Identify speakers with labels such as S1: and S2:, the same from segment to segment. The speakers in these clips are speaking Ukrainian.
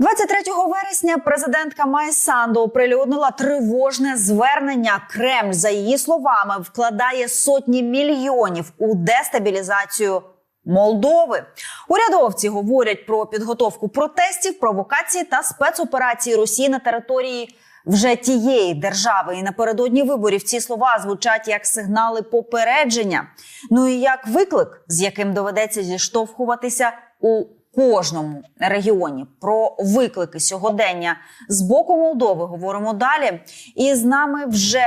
S1: 23 вересня президентка Майя Санду оприлюднила тривожне звернення. Кремль, за її словами, вкладає сотні мільйонів у дестабілізацію Молдови. Урядовці говорять про підготовку протестів, провокацій та спецоперації Росії на території вже тієї держави. І напередодні виборів ці слова звучать як сигнали попередження. Ну і як виклик, з яким доведеться зіштовхуватися у кожному регіоні. Про виклики сьогодення з боку Молдови говоримо далі. І з нами вже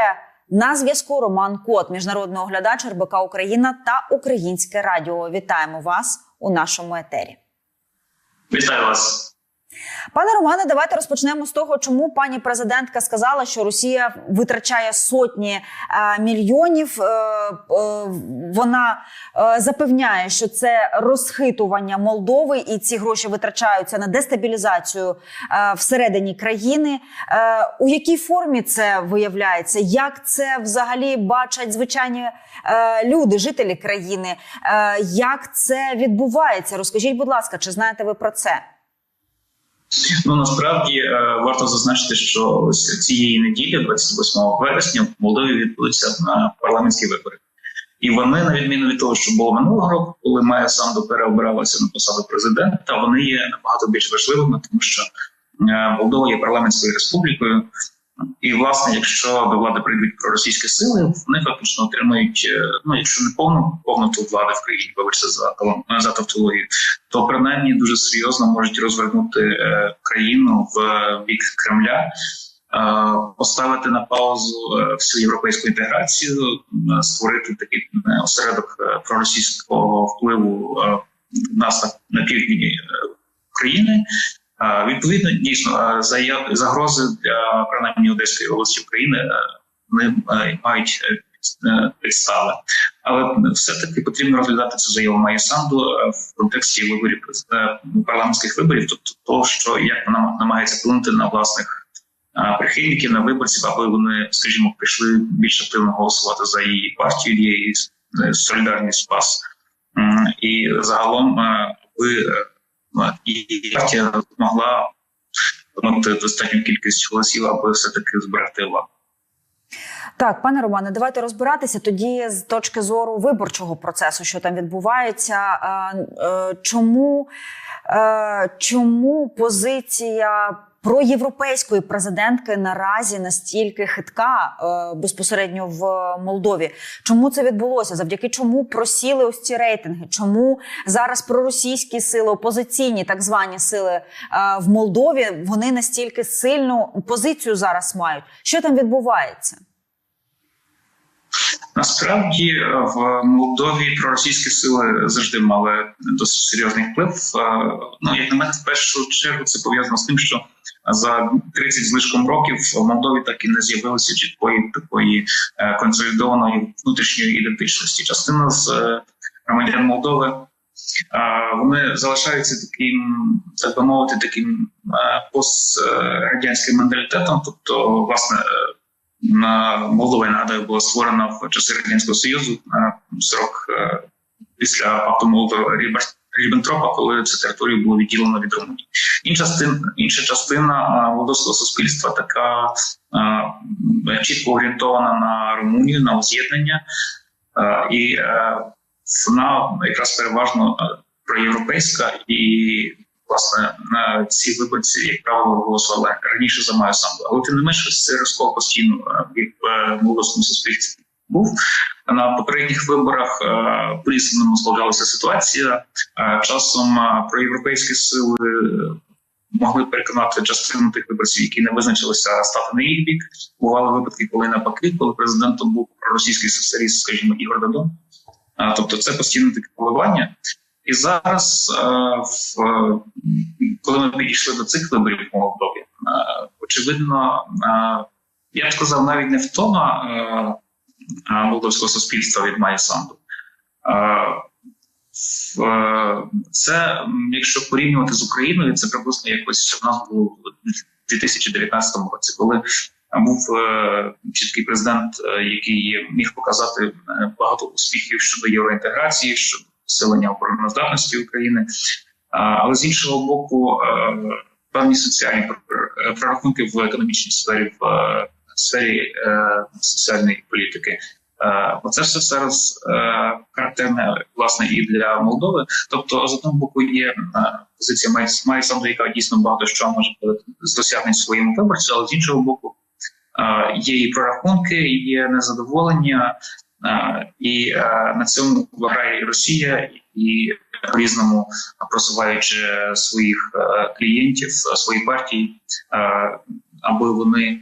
S1: на зв'язку Роман Кот, міжнародний оглядач РБК Україна та Українське Радіо. Вітаємо вас у нашому етері.
S2: Вітаю вас.
S1: Пане Романе, давайте розпочнемо з того, чому пані президентка сказала, що Росія витрачає сотні е, мільйонів. Е, е, вона е, запевняє, що це розхитування Молдови, і ці гроші витрачаються на дестабілізацію е, всередині країни. Е, у якій формі це виявляється? Як це взагалі бачать звичайні е, люди, жителі країни? Е, як це відбувається? Розкажіть, будь ласка, чи знаєте ви про це?
S2: Ну насправді е, варто зазначити, що ось цієї неділі, 28 вересня, в Молдові відбудуться на парламентські вибори, і вони, на відміну від того, що було минулого року, коли Майя Санду переобиралася на посаду президента, вони є набагато більш важливими, тому що е, Молдова є парламентською республікою. І власне, якщо до влади прийдуть проросійські сили, вони фактично отримають е, ну, якщо не повну повноту влади в країні, вибачте за за тавтологію, то принаймні дуже серйозно можуть розвернути е, країну в бік Кремля, е, поставити на паузу е, всю європейську інтеграцію, е, створити такий е, осередок е, проросійського впливу е, в нас на, півдні е, України. Відповідно, дійсно загрози для принаймні Одеської області України е, вони е, мають е, е, підстави, але все таки потрібно розглядати цю заяву Майя Санду в контексті виборів е, парламентських виборів, тобто того, що як вона намагається вплинути на власних прихильників, на виборців, аби вони, скажімо, прийшли більш активно голосувати за її партію, її солідарність спас. І загалом, аби і партія змогла отримати достатню кількість голосів, аби все таки зберегти.
S1: Так, пане Романе, давайте розбиратися тоді з точки зору виборчого процесу, що там відбувається. Е, Чому, е, чому позиція проєвропейської президентки наразі настільки хитка е, безпосередньо в Молдові? Чому це відбулося? Завдяки чому просіли ось ці рейтинги? Чому зараз проросійські сили, опозиційні так звані сили е, в Молдові вони настільки сильну позицію зараз мають? Що там відбувається?
S2: Насправді е, в Молдові проросійські сили завжди мали досить серйозний вплив. Е, Ну як на мене, в першу чергу це пов'язано з тим, що за 30 з лишком років в Молдові так і не з'явилося чіткої такої е, консолідованої внутрішньої ідентичності. Частина з громадян Молдови вони залишаються таким, так би мовити, таким пострадянським менталітетом, тобто, власне. Е, Молдова, я нагадаю, була створена в часи радянського союзу е, 40 е, після пакту молотова Ріббентропа, коли цю територію було відділено від Румунії. Інша частина, інша частина е, молдовського суспільства така е, чітко орієнтована на Румунію, на воз'єднання, е, і е, вона якраз переважно е, проєвропейська і. Власне, на ці виборці, як правило, голосували раніше за Маю Санду. Але тим не менше, цей розкол постійно е, в е, молдовському суспільстві був. На попередніх виборах е, по-різному складалася ситуація. Е, Часом е, проєвропейські сили е, могли переконати частину тих виборців, які не визначилися стати на їх бік. Бували випадки, коли навпаки, коли президентом був російський соціаліст, скажімо, Ігор Дадон. Е, Тобто, це постійне таке коливання. І зараз, е, е, коли ми підійшли до цих виборів в Молдові, е, очевидно, я б сказав, навіть не втома молдовського суспільства від Майя Санду. Це, якщо порівнювати з Україною, це приблизно якось в нас було в 2019 році, коли був чіткий президент, який міг показати багато успіхів щодо євроінтеграції, щодо посилення обороноздатності України. Але з іншого боку, е, певні соціальні е, прорахунки в економічній сфері, в е, сфері соціальної політики. Оце все зараз характерне власне і для Молдови. Тобто, з одного боку, є позиція Май- Майсанду, яка дійсно багато що може з досягнень своєму виборцю, але з іншого боку, є і прорахунки, є незадоволення, і е, на цьому грає і Росія, і по різному просуваючи своїх е, клієнтів, свої партії, е, аби вони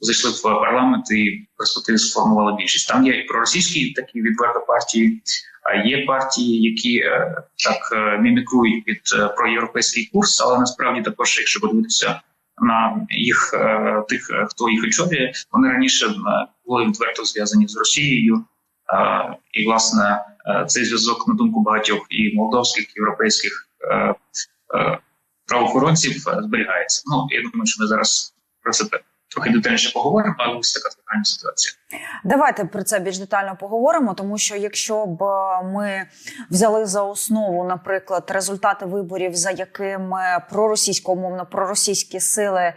S2: зайшли в парламент і перспективі сформували більшість. Там є і проросійські такі відверто партії, а є партії, які так мімікрують під проєвропейський курс, але насправді також, якщо подивитися на їх тих, хто їх очолює, вони раніше були відверто зв'язані з Росією. Е, І власне е, цей зв'язок, на думку багатьох і молдовських, і європейських е, правоохоронців зберігається. Ну я думаю, що ми зараз про це трохи детальніше поговоримо, але ось така загальна ситуація.
S1: Давайте про це більш детально поговоримо, тому що якщо б е, ми взяли за основу, наприклад, результати виборів, за якими проросійськомовно проросійські сили е,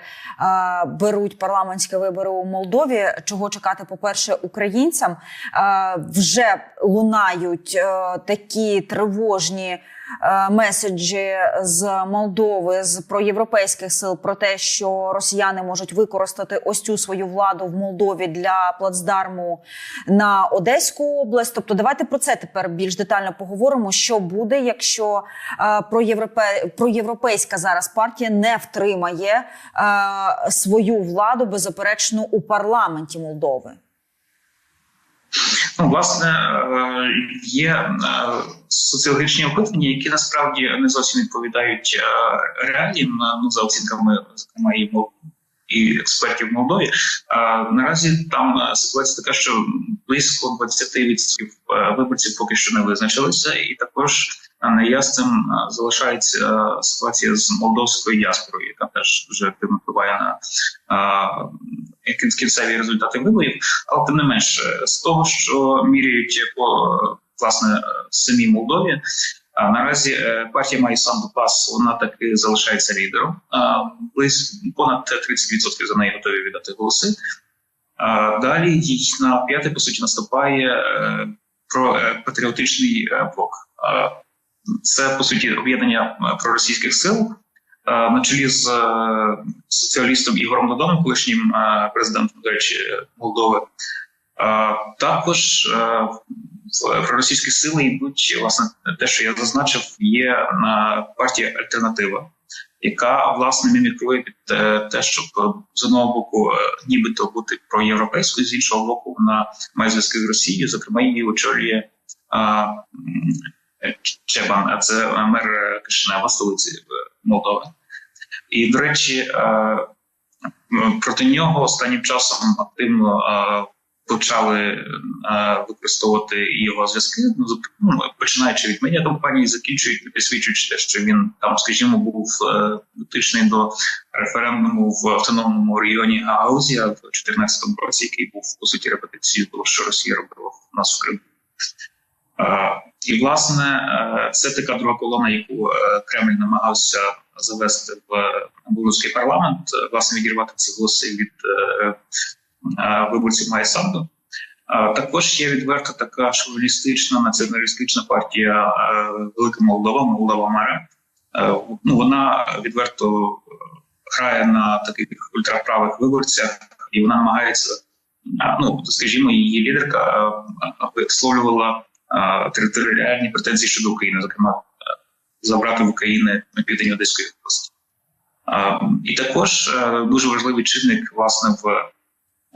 S1: беруть парламентські вибори у Молдові, чого чекати, по-перше, українцям е, вже лунають е, такі тривожні. Е, Меседжі з Молдови з проєвропейських сил про те, що росіяни можуть використати ось цю свою владу в Молдові для плацдарму на Одеську область. Тобто, давайте про це тепер більш детально поговоримо. Що буде, якщо е, проєвропе... проєвропейська зараз партія не втримає е, свою владу беззаперечно у парламенті Молдови?
S2: Ну, власне, е, є е, соціологічні опитування, які насправді не зовсім відповідають е, реаліям, ну за оцінками, зокрема і і експертів в Молдові. Наразі там ситуація така, що близько 20% е, виборців поки що не визначилися, і також неясним е, залишається е, ситуація з молдовською діаспорою, яка теж дуже активно впливає на е, кінцеві результати виборів. Але тим не менш, е, з того, що міряють по власне самій Молдові, а наразі партія має сам пас, вона таки залишається лідером. А, Близько понад 30% за неї готові віддати голоси. Далі їй на п'яте по суті наступає патріотичний блок. Це по суті об'єднання е, проросійських сил е, на чолі з е, соціалістом Ігорем Додоном, колишнім президентом, до речі, Молдови. Також проросійські сили йдуть власне те, що я зазначив, є партія Альтернатива, яка власне мімікрує під те, щоб з одного боку нібито бути проєвропейською, з іншого боку, вона має зв'язки з Росією. Зокрема, її очолює Чебан, а це мер Кишинева, столиці е, Молдови. І, до речі, е, проти нього останнім часом активно е, почали е, використовувати його зв'язки. Ну, ну, починаючи від медіа компанії, закінчують підсвічуючи те, що він там, скажімо, був е, дотичний до референдуму в автономному регіоні Гагаузія в 2014 році, який був по суті репетицією того, що Росія робила в нас в Криму. Е, І власне е, це така друга колона, яку е, Кремль намагався завести в Молдовський парламент, власне відірвати ці голоси від виборців Майсанду. Також є відверто така шовіністична націоналістична партія Велика Молдова, Молдова Мера. Ну вона відверто грає на таких ультраправих виборцях, і вона намагається. Ну скажімо, її лідерка висловлювала територіальні претензії щодо України, зокрема е, забрати в України південь Одеської області. І також е, дуже важливий чинник власне в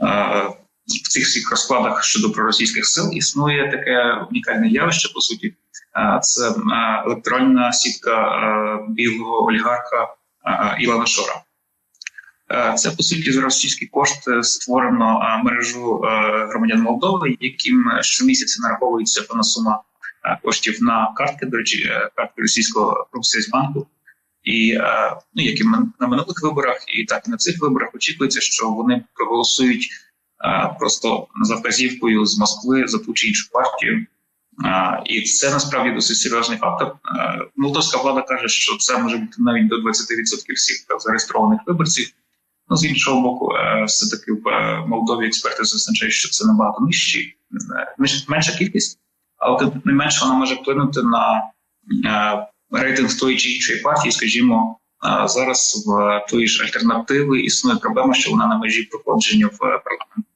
S2: е, в цих всіх розкладах щодо проросійських сил існує таке унікальне явище. По суті, це електронна сітка білого олігарха Ілана Шора. Е, Це по суті за російські кошти створено е, мережу е, громадян Молдови, яким щомісяця нараховується певна сума е, коштів на картки, до речі, е, картки російського Промсвязьбанку. І е, ну, як і на минулих виборах, і так і на цих виборах очікується, що вони проголосують е, просто за вказівкою з Москви за ту чи іншу партію. І це насправді досить серйозний фактор. Е, Молдовська влада каже, що це може бути навіть до 20% всіх зареєстрованих виборців. Ну, з іншого боку, е, все-таки в е, Молдові експерти зазначають, що це набагато нижчі, е, менша кількість, але тим не менше вона може вплинути на рейтинг тої чи іншої партії. Скажімо, зараз в тої ж альтернативи існує проблема, що вона на межі проходження в парламент.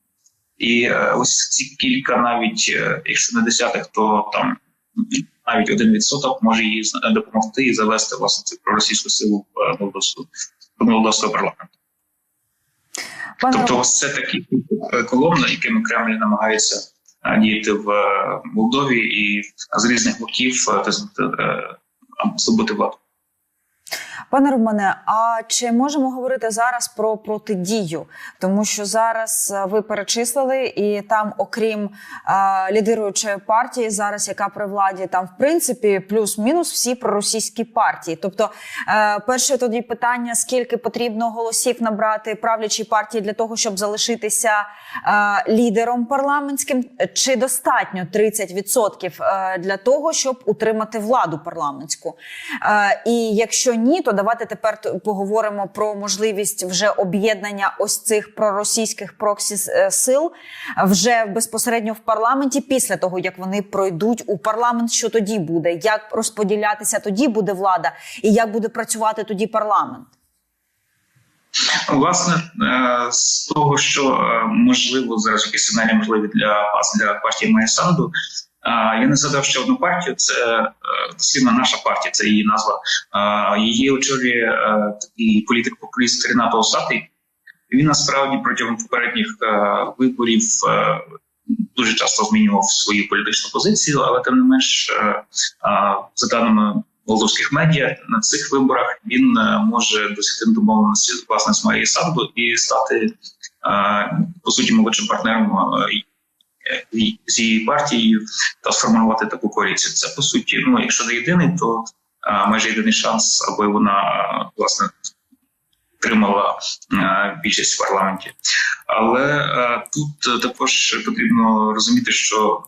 S2: І ось ці кілька, навіть якщо не десятих, то там навіть один відсоток може їй допомогти і завести власне цю проросійську силу в в молдовського парламенту.
S1: Пане
S2: Тобто, ось це такі колонна, якими Кремль намагається е, діяти в е, Молдові і з різних боків зробити е, здобути владу.
S1: Пане Романе, а чи можемо говорити зараз про протидію? Тому що зараз е, ви перечислили, і там, окрім е, лідируючої партії, зараз яка при владі, там в принципі плюс-мінус всі проросійські партії. Тобто, е, перше тоді питання: скільки потрібно голосів набрати правлячій партії для того, щоб залишитися е, лідером парламентським? Чи достатньо 30% е, для того, щоб утримати владу парламентську? Е, і якщо ні, то давайте тепер поговоримо про можливість вже об'єднання ось цих проросійських проксі е, сил вже безпосередньо в парламенті після того, як вони пройдуть у парламент. Що тоді буде? Як розподілятися тоді буде влада, і як буде працювати тоді парламент?
S2: Власне, е, з того, що е, можливо зараз якісь сценарії можливі для вас для партії Майсаду. Я не згадав ще одну партію. Це е, дослідна наша партія, це її назва. Її очолює е, такий політик-популіст Ренато Осатий. Він насправді протягом попередніх е, виборів дуже часто змінював свою політичну позицію, але тим не менш, за даними молдовських медіа, на цих виборах він може досягти домовленості власне з Марією Садбо і стати по суті молодшим партнером з її партією та сформувати таку коаліцію. Це по суті, ну якщо не єдиний, то майже єдиний шанс, аби вона власне отримала е, більшість в парламенті. Але тут також потрібно розуміти, що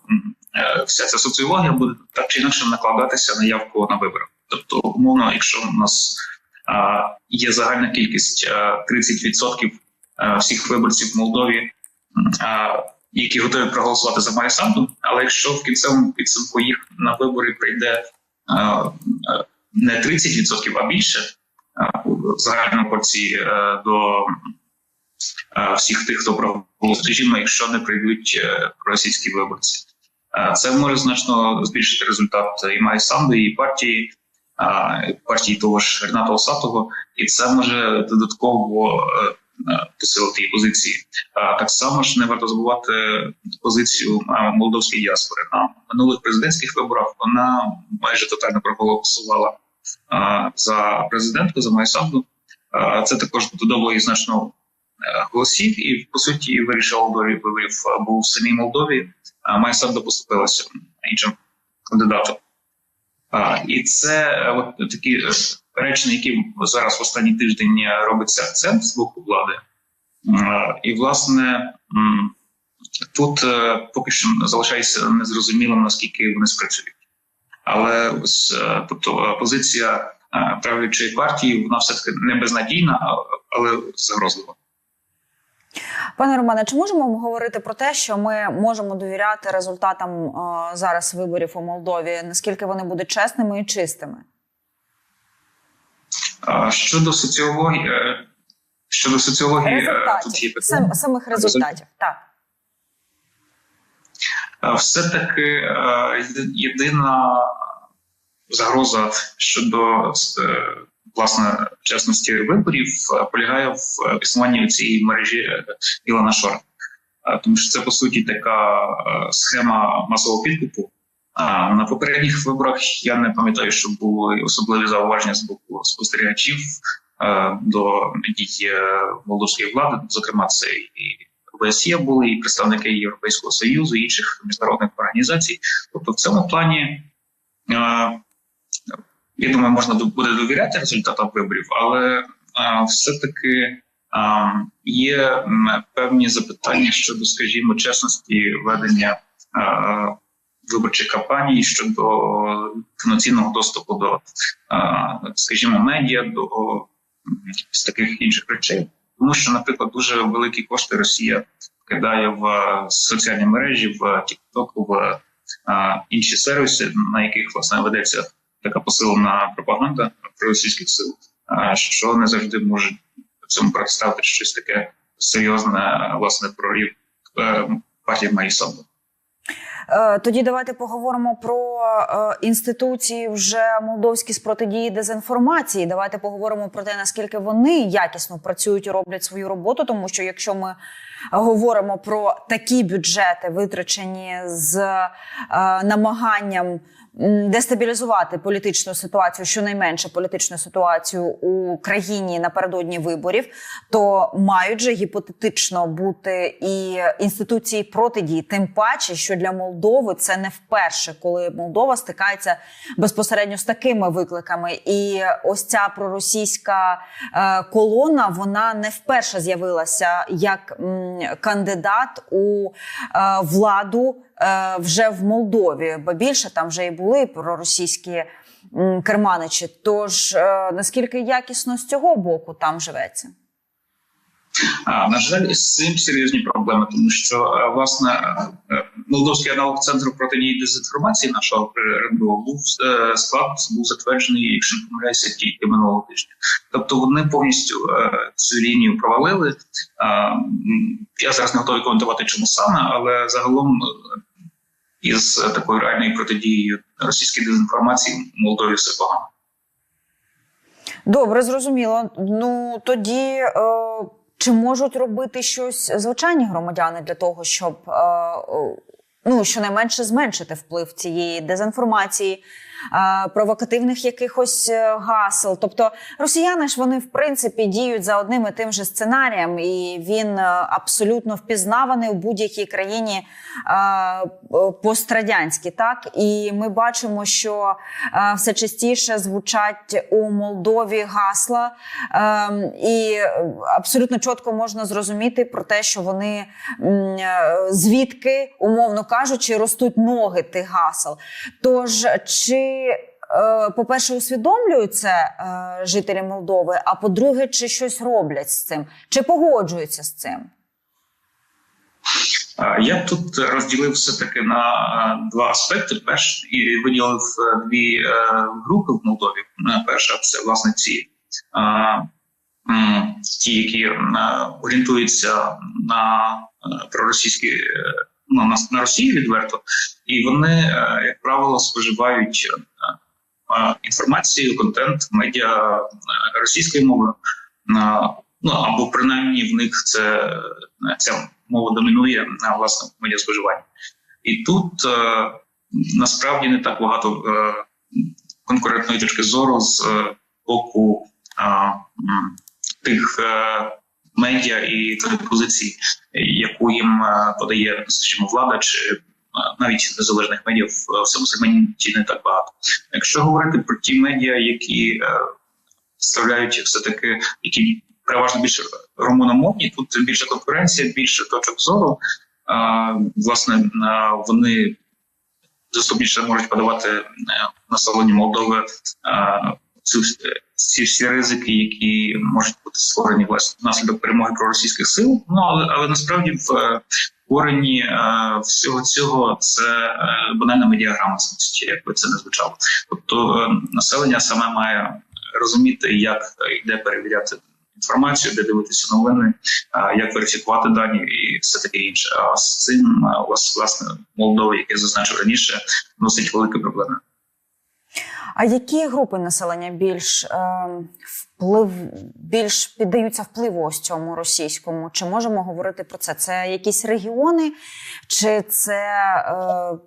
S2: е, вся ця соціологія буде так чи інакше накладатися на явку на виборах. Тобто, умовно, якщо у нас є загальна кількість е, 30% е, всіх виборців в Молдові, які готові проголосувати за Майя Санду, але якщо в кінцевому підсумку їх на вибори прийде е, е, не 30%, а більше е, у загальному порції е, до е, всіх тих, хто проголосує, скажімо, якщо не прийдуть е, російські виборці. Е, Це може значно збільшити результат і Майя Санду, і партії, е, партії того ж Рената Осатого, і це може додатково е, е, посилити її позиції. А Так само ж не варто забувати позицію молдовської діаспори. На минулих президентських виборах вона майже тотально проголосувала за президентку за Майсанду. Це також додало їй значно е, голосів, і по суті вирішила долі виборів був в самій Молдові. А Майсанду поступилася іншим кандидатом. І це е, от такі на які зараз в останній тиждень робиться акцент з боку влади. І, власне, тут е, поки що залишається незрозумілим, наскільки вони спрацюють. Але ось е, тобто е, позиція правлячої партії вона все таки не безнадійна, але загрозлива.
S1: Пане Романе, чи можемо говорити про те, що ми можемо довіряти результатам зараз виборів у Молдові? Наскільки вони будуть чесними і чистими?
S2: Щодо соціології, е, щодо соціології, е, тут є питання.
S1: сам, самих результатів, так.
S2: Е, все-таки е, єдина загроза щодо власне чесності виборів полягає в існуванні цієї мережі Ілона Шора. Тому що це по суті така схема масового підкупу. А на попередніх виборах я не пам'ятаю, що були особливі зауваження з боку спостерігачів е, до дій е, молдовської влади. Зокрема, це і ОБСЄ були, і представники Європейського союзу, і інших міжнародних організацій. Тобто, в цьому плані е, я думаю, можна буде довіряти результатам виборів, але е, все-таки е, є певні запитання щодо, скажімо, чесності ведення виборчих кампаній щодо повноцінного доступу до, е, скажімо, медіа, до з таких інших речей. Тому що, наприклад, дуже великі кошти Росія кидає в е, соціальні мережі, в TikTok, в е, інші сервіси, на яких власне ведеться така посилена пропаганда про російських сил, що не завжди може цьому представити щось таке серйозне, власне, про рів е, партії Майсанду.
S1: Е, Тоді давайте поговоримо про е, інституції вже молдовські з протидії дезінформації. Давайте поговоримо про те, наскільки вони якісно працюють і роблять свою роботу. Тому що якщо ми говоримо про такі бюджети, витрачені з е, намаганням дестабілізувати політичну ситуацію, щонайменше політичну ситуацію у країні напередодні виборів, то мають же гіпотетично бути і інституції протидії, тим паче, що для Молдови це не вперше, коли Молдова стикається безпосередньо з такими викликами. І ось ця проросійська е, колона вона не вперше з'явилася як кандидат у е, владу вже в Молдові, бо більше там вже і були проросійські керманичі. Тож е, наскільки якісно з цього боку там живеться?
S2: А, на жаль, з цим серйозні проблеми, тому що е, власне е, молдовський аналог центру протидії дезінформації нашого РНБО був е, склад був затверджений, якщо не помиляюся, тільки минулого тижня. Тобто вони повністю е, цю лінію провалили. Я зараз не готовий коментувати, чому саме, але загалом е, із такою реальною протидією російської дезінформації в Молдові все погано.
S1: Добре, зрозуміло. Ну тоді е, чи можуть робити щось звичайні громадяни для того, щоб е, е, ну щонайменше зменшити вплив цієї дезінформації, е, провокативних якихось е, гасел? Тобто росіяни ж вони в принципі діють за одним і тим же сценарієм, і він е, абсолютно впізнаваний у будь-якій країні е, пострадянській. Так і ми бачимо, що все частіше звучать у Молдові гасла, е, і абсолютно чітко можна зрозуміти про те, що вони звідки, умовно кажучи, ростуть ноги тих гасел. Тож чи е, по-перше, усвідомлюють це е, жителі Молдови, а по-друге, чи щось роблять з цим, чи погоджуються з цим?
S2: А, Я тут розділив все таки на е, два аспекти. Перш і виділив е, дві е, групи в Молдові. Е, Перша це власне ці е, ті, які е, орієнтуються на е, проросійські е, ну, на Росію відверто, і вони, е, як правило, споживають е, е, інформацію, контент, медіа російською мовою. Е, Ну або принаймні в них це ця мова домінує на власне в медіаспоживанні. І тут насправді не так багато конкурентної точки зору з боку тих медіа і тих позицій, яку їм подає, скажімо, влада чи навіть незалежних медіа в, цьому сегменті не так багато. Якщо говорити про ті медіа, які е, представляють все таки, які переважно більше румуномовні, тут більше конкуренція, більше точок зору. Власне, вони доступніше можуть подавати е, населенню Молдови ці всі ризики, які можуть бути створені власне внаслідок перемоги проросійських сил. Ну але, але насправді в е, корені е, всього цього це е, банальна медіаграмотність, як би це не звучало. Тобто е, населення саме має розуміти, як і де перевіряти інформацію, де дивитися новини, як верифікувати дані і все таке інше. А з цим у вас власне Молдова, як я зазначив раніше, носить великі проблеми.
S1: А які групи населення більш е, вплив більш піддаються впливу ось цьому російському? Чи можемо говорити про це? Це якісь регіони, чи це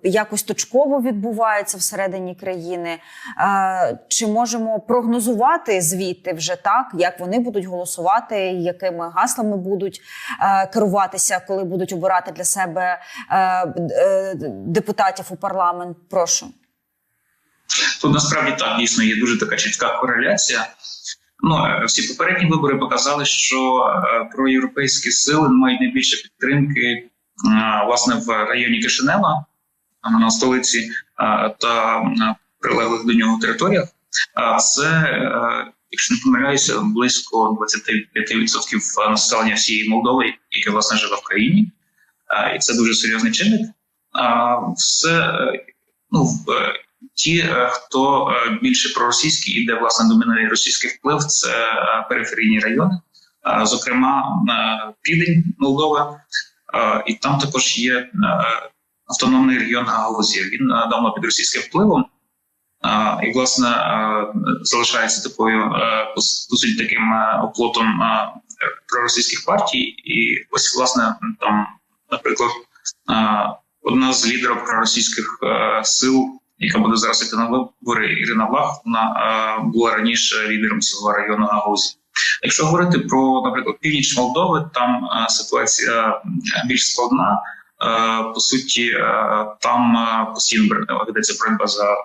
S1: е, якось точково відбувається всередині країни? Е, чи можемо прогнозувати звідти вже так, як вони будуть голосувати, якими гаслами будуть е, керуватися, коли будуть обирати для себе е, е, депутатів у парламент? Прошу.
S2: Тут насправді так дійсно є дуже така чітка кореляція. Ну е, всі попередні вибори показали, що е, проєвропейські сили мають найбільше підтримки е, власне в районі Кишинева. на столиці та прилеглих до нього територіях. А Це, якщо не помиляюся, близько 25% населення всієї Молдови, яке власне живе в країні, і це дуже серйозний чинник. Все ну ті, е, хто е, більше проросійський і де власне домінує російський вплив, це е, периферійні райони, зокрема південь Молдови, Е, і там також є автономний регіон Гагаузія. Він давно під російським впливом. І власне залишається такою по суті таким оплотом проросійських партій. І ось власне там, наприклад, одна з лідерів проросійських сил, яка буде зараз йти на вибори, Ірина Влах, вона е, була раніше лідером цього району Гагаузії. Якщо говорити про, наприклад, північ Молдови, там е, ситуація е, більш складна. По суті, там постійно ведеться боротьба за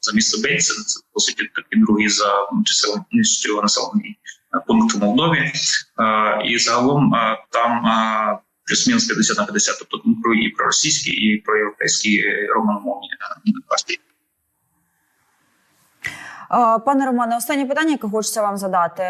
S2: за місто Бейце. Це по суті такий другий за чисельністю населений пункт у Молдові. І загалом там плюс-мінус 50 на 50, тобто там про і проросійські, і проєвропейські е, романомовні е, партії.
S1: Пане Романе, останнє питання, яке хочеться вам задати.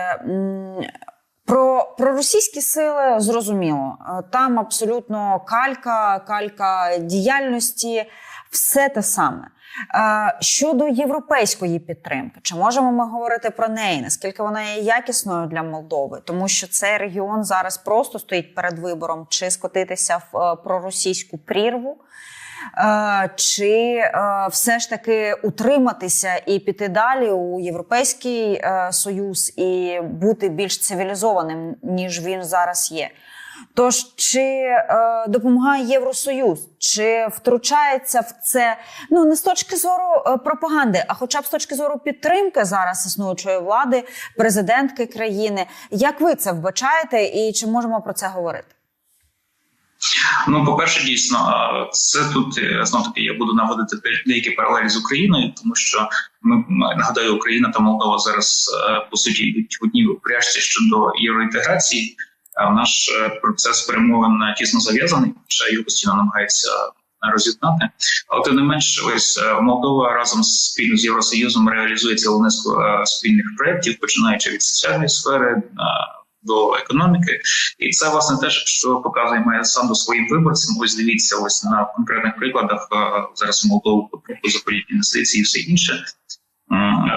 S1: Про, про російські сили зрозуміло. Е, Там абсолютно калька, калька діяльності, все те саме. Е, Щодо європейської підтримки, чи можемо ми говорити про неї? Наскільки вона є якісною для Молдови? Тому що цей регіон зараз просто стоїть перед вибором, чи скотитися в е, проросійську прірву, Е, чи все ж таки утриматися і піти далі у Європейський Союз і бути більш цивілізованим, ніж він зараз є. Тож, чи е, допомагає Євросоюз, чи втручається в це ну не з точки зору е, пропаганди, а хоча б з точки зору підтримки зараз існуючої влади, президентки країни. Як ви це вбачаєте, і чи можемо про це говорити?
S2: Ну, по-перше, дійсно, е, це тут е, знов таки я буду наводити деякі паралелі з Україною, тому що ми нагадаю, Україна та Молдова зараз по суті йдуть в одній упряжці щодо євроінтеграції. А Наш е, процес перемовин тісно зав'язаний, хоча його постійно намагається роз'єднати. Але тим не менш, ось е, Молдова разом спільно з Євросоюзом реалізує цілу низку е, спільних проєктів, починаючи від соціальної сфери е, до економіки. І це власне теж, що показує Майя Санду своїм виборцям. Ось дивіться, ось на конкретних прикладах е, зараз Молдову заходять інвестиції і все інше.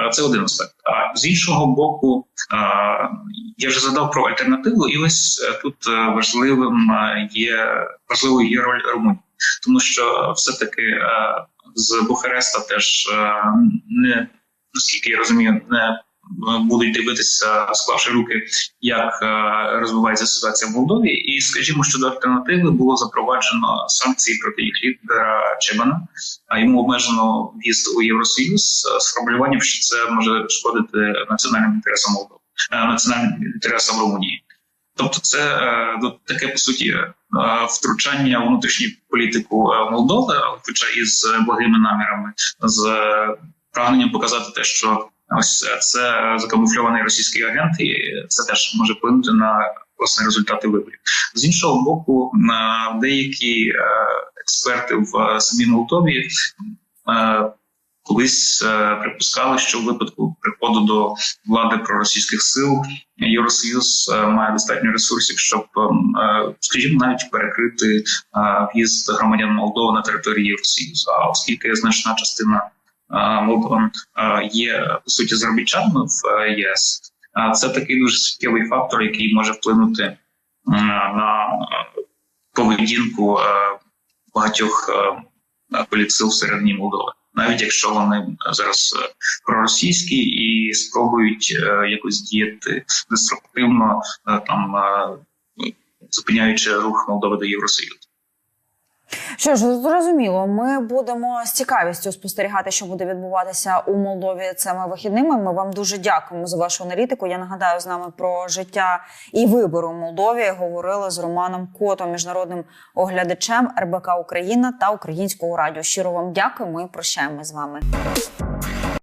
S2: Е, Це один аспект. А з іншого боку, е, я вже задав про альтернативу, і ось е, тут важливим є важливою є роль Румунії, тому що все таки з Бухареста теж не наскільки я розумію, не будуть дивитися, склавши руки, як е, розвивається ситуація в Молдові. І скажімо, щодо альтернативи було запроваджено санкції проти їх лідера Чебана, а йому обмежено в'їзд у Євросоюз е, з формулюванням, що це може шкодити національним інтересам Молдови, е, національним інтересам Румунії. Тобто, це е, ну, таке по суті е, втручання у внутрішню політику е, Молдови, хоча і з благими намірами, з е, прагненням показати те, що ось е, це закамуфльований російський агент, і це теж може вплинути на власне результати виборів. З іншого боку, деякі е, експерти в е, самій Молдові колись припускали, що в випадку приходу до влади проросійських сил Євросоюз має достатньо ресурсів, щоб, е, скажімо, навіть перекрити в'їзд громадян Молдови на територію Євросоюзу. А оскільки значна частина е, є по суті заробітчанами в е, ЄС, а це такий дуже суттєвий фактор, який може вплинути на е, поведінку е, багатьох політсил всередині Молдови, навіть якщо вони зараз проросійські і спробують якось діяти деструктивно, там зупиняючи рух Молдови до Євросоюзу.
S1: Що ж, зрозуміло, ми будемо з цікавістю спостерігати, що буде відбуватися у Молдові цими вихідними. Ми вам дуже дякуємо за вашу аналітику. Я нагадаю, з нами про життя і вибори у Молдові говорили з Романом Котом, міжнародним оглядачем РБК Україна та Українського радіо. Щиро вам дякуємо і прощаємо з вами.